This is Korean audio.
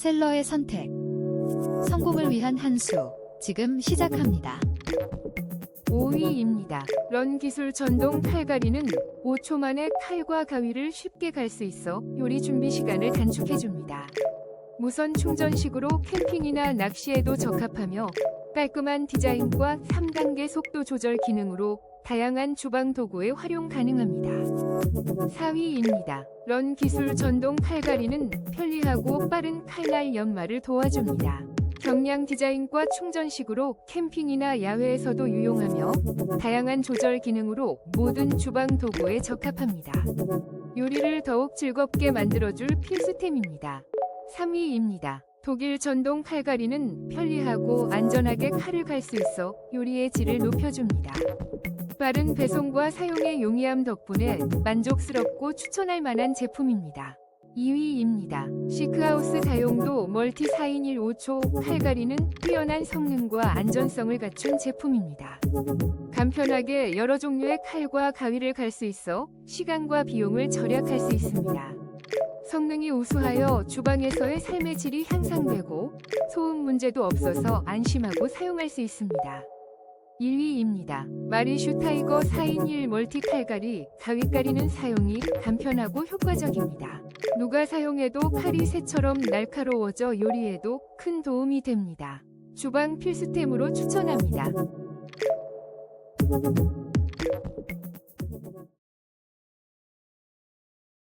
셀러의 선택. 성공을 위한 한 수. 지금 시작합니다. 5위입니다. 런 기술 전동 칼갈이는 5초 만에 칼과 가위를 쉽게 갈 수 있어 요리 준비 시간을 단축해줍니다. 무선 충전식으로 캠핑이나 낚시에도 적합하며 깔끔한 디자인과 3단계 속도 조절 기능으로 다양한 주방 도구에 활용 가능합니다. 4위입니다. 런 기술 전동 칼갈이는 편리하고 빠른 칼날 연마를 도와줍니다. 경량 디자인과 충전식으로 캠핑이나 야외에서도 유용하며 다양한 조절 기능으로 모든 주방 도구에 적합합니다. 요리를 더욱 즐겁게 만들어줄 필수템입니다. 3위입니다. 독일 전동 칼갈이는 편리하고 안전하게 칼을 갈 수 있어 요리의 질을 높여줍니다. 빠른 배송과 사용의 용이함 덕분에 만족스럽고 추천할 만한 제품입니다. 2위입니다. 시크하우스 다용도 멀티 4인 1 5초 칼갈이는 뛰어난 성능과 안전성을 갖춘 제품입니다. 간편하게 여러 종류의 칼과 가위를 갈 수 있어 시간과 비용을 절약할 수 있습니다. 성능이 우수하여 주방에서의 삶의 질이 향상되고 소음 문제도 없어서 안심하고 사용할 수 있습니다. 1위입니다. 마리 슈 타이거 4인 1 멀티 칼갈이 가위 가리는 사용이 간편하고 효과적입니다. 누가 사용해도 칼이 새처럼 날카로워져 요리에도 큰 도움이 됩니다. 주방 필수템으로 추천합니다.